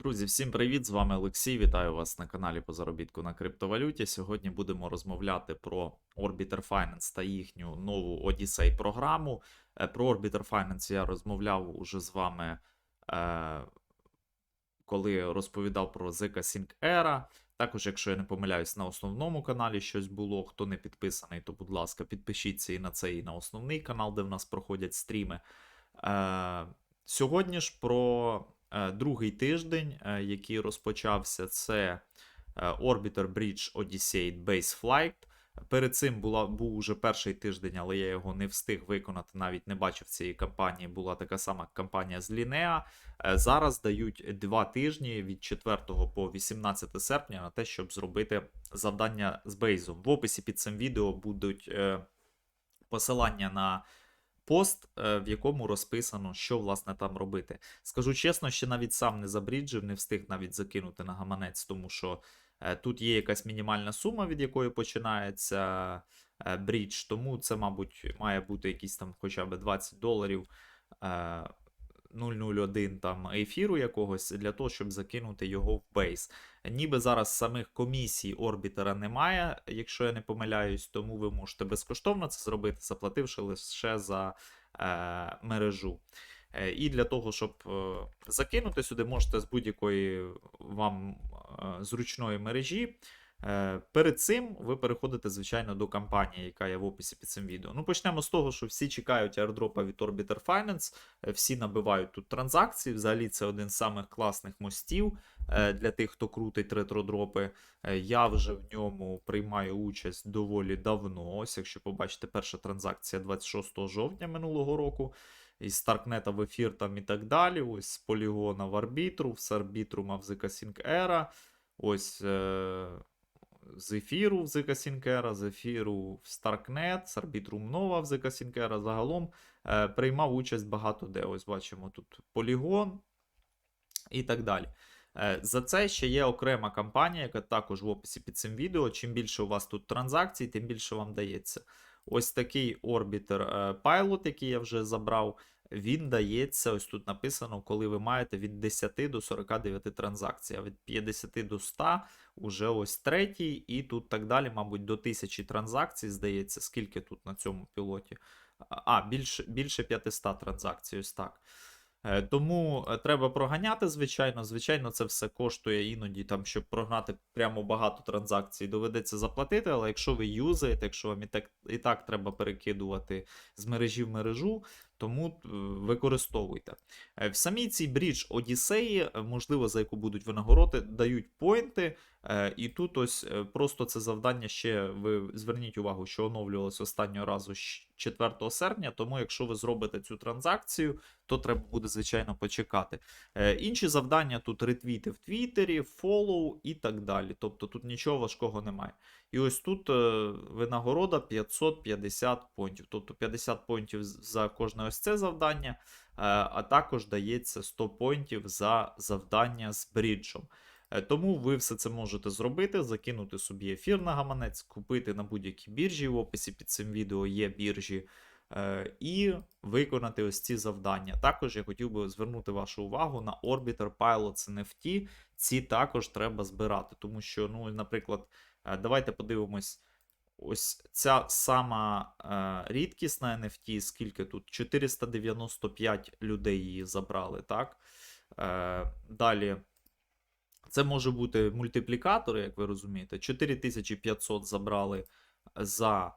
Друзі, всім привіт! З вами Олексій. Вітаю вас на каналі по заробітку на криптовалюті. Сьогодні будемо розмовляти про Orbiter Finance та їхню нову Odyssey програму. Е, Про Orbiter Finance я розмовляв уже з вами, е, коли розповідав про Zika Sync Era. Також, якщо я не помиляюсь, на основному каналі щось було. Хто не підписаний, то будь ласка, підпишіться і на цей, і на основний канал, де в нас проходять стріми. Е, Сьогодні ж про другий тиждень, е, який розпочався, це е, Orbiter Bridge Odyssey Base Flight. Перед цим була, був уже перший тиждень, але я його не встиг виконати, навіть не бачив цієї кампанії. Була така сама кампанія з Лінеа. Е, Зараз дають два тижні від 4 по 18 серпня на те, щоб зробити завдання з бейзом. В описі під цим відео будуть е, посилання на пост, е, в якому розписано, що власне там робити. Скажу чесно, ще навіть сам не забріджив, не встиг навіть закинути на гаманець, тому що е, тут є якась мінімальна сума, від якої починається е, брідж, тому це, мабуть, має бути якісь там хоча б 20 доларів. Е, 001 там ефіру якогось для того, щоб закинути його в бейс. Ніби зараз самих комісій орбітера немає, якщо я не помиляюсь, тому ви можете безкоштовно це зробити, заплативши лише за е, мережу. Е, І для того, щоб е, закинути сюди, можете з будь-якої вам е, зручної мережі. Е, Перед цим ви переходите, звичайно, до кампанії, яка є в описі під цим відео. Ну, почнемо з того, що всі чекають airdропа від Orbiter Finance, е, всі набивають тут транзакції. Взагалі, це один з самих класних мостів е, для тих, хто крутить ретродропи. Я вже в ньому приймаю участь доволі давно. Ось, якщо побачите, перша транзакція 26 жовтня минулого року. Із Старкнета в ефір там і так далі. Ось з полігона в арбітру, з арбітрума в Zika Era. Ось з ефіру в Zika Era, з ефіру в Starknet, з арбітрум Nova в Zika Era. Загалом е- приймав участь багато де. Ось бачимо тут полігон і так далі. Е, За це ще є окрема кампанія, яка також в описі під цим відео. Чим більше у вас тут транзакцій, тим більше вам дається. Ось такий Orbiter е, Pilot, який я вже забрав, він дається, ось тут написано, коли ви маєте від 10 до 49 транзакцій, а від 50 до 100 уже ось третій, і тут так далі, мабуть, до 1000 транзакцій, здається, скільки тут на цьому пілоті. А, більше, більше 500 транзакцій, ось так. Е, Тому е, треба проганяти, звичайно. Звичайно, це все коштує іноді, там, щоб прогнати прямо багато транзакцій, доведеться заплатити. Але якщо ви юзаєте, якщо вам і так, і так треба перекидувати з мережі в мережу, тому е, використовуйте. Е, В самій цій брідж Одіссеї, можливо, за яку будуть винагороди, дають поінти. е, І тут ось просто це завдання ще ви зверніть увагу, що оновлювалося останнього разу 4 серпня. Тому, якщо ви зробите цю транзакцію, то треба буде, звичайно, почекати. Інші завдання тут ретвіти в Твіттері, фоллоу і так далі. Тобто тут нічого важкого немає. І ось тут винагорода 550 понтів. Тобто 50 понтів за кожне ось це завдання, е, а також дається 100 понтів за завдання з бріджем. Е, Тому ви все це можете зробити, закинути собі ефір на гаманець, купити на будь-якій біржі. В описі під цим відео є біржі. е, І виконати ось ці завдання. Також я хотів би звернути вашу увагу на Orbiter Pilots NFT. Ці також треба збирати, тому що, ну, наприклад, давайте подивимось. Ось ця сама е, рідкісна NFT, скільки тут? 495 людей її забрали, так? Е, далі. Це може бути мультиплікатори, як ви розумієте. 4500 забрали за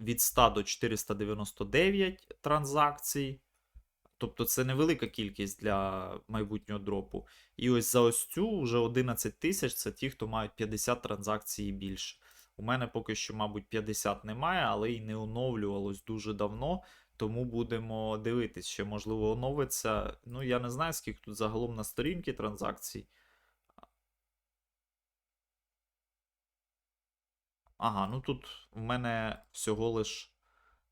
від 100 до 499 транзакцій. Тобто це невелика кількість для майбутнього дропу. І ось за ось цю вже 11 тисяч це ті, хто мають 50 транзакцій і більше. У мене поки що, мабуть, 50 немає, але і не оновлювалось дуже давно. Тому будемо дивитись, ще можливо оновиться. Ну, я не знаю, скільки тут загалом на сторінки транзакцій. Ага, ну тут в мене всього лиш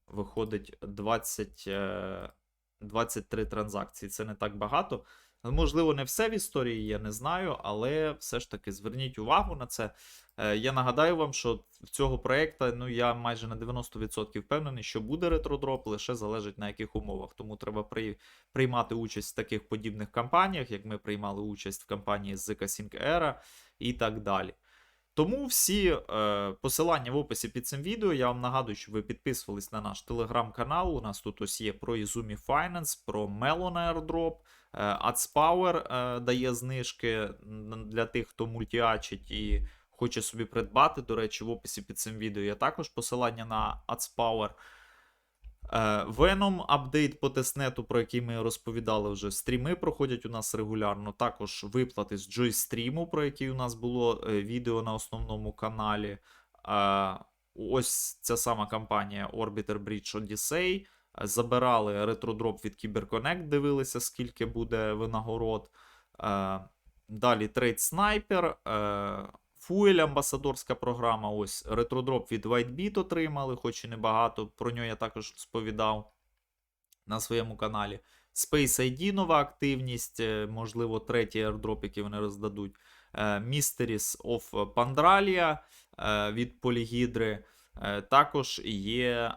виходить 20, е, 23 транзакції. Це не так багато. Можливо, не все в історії, я не знаю, але все ж таки зверніть увагу на це. Е, Я нагадаю вам, що в цього проєкту, ну я майже на 90% впевнений, що буде ретродроп, лише залежить на яких умовах. Тому треба при, приймати участь в таких подібних кампаніях, як ми приймали участь в кампанії з Sync Era і так далі. Тому всі е, посилання в описі під цим відео. Я вам нагадую, що ви підписувались на наш телеграм-канал. У нас тут ось є про Izumi Finance, про Melon Airdrop, е, AdsPower е, дає знижки для тих, хто мультіачить і хоче собі придбати. До речі, в описі під цим відео є також посилання на AdsPower. Е, Venom апдейт по тестнету, про який ми розповідали вже. Стріми проходять у нас регулярно. Також виплати з Joysтріму, про який у нас було е, відео на основному каналі. Е, Ось ця сама компанія Orbiter Bridge Odyssey. Забирали ретродроп від CyberConnect, дивилися, скільки буде винагород. Е, Далі Sniper. е, Fuel амбасадорська програма. Ось ретродроп від WhiteBit отримали, хоч і небагато. Про нього я також розповідав на своєму каналі. Space ID нова активність, е, можливо, третій airdrop, який вони роздадуть. Е, Mysteries of Pandralia від. Е, Також є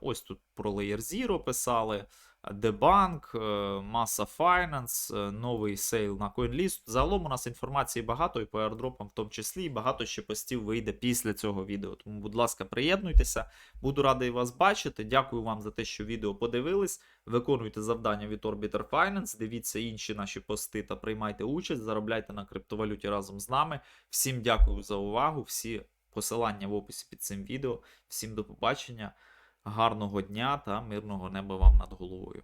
ось тут про Layer Zero писали. Дебанк, Massa Finance, е, новий сейл на CoinList. Загалом у нас інформації багато і по airdropам в тому числі, і багато ще постів вийде після цього відео. Тому, будь ласка, приєднуйтеся. Буду радий вас бачити. Дякую вам за те, що відео подивились. Виконуйте завдання від Orbiter Finance, дивіться інші наші пости та приймайте участь, заробляйте на криптовалюті разом з нами. Всім дякую за увагу. Всі посилання в описі під цим відео. Всім до побачення. Гарного дня та мирного неба вам над головою.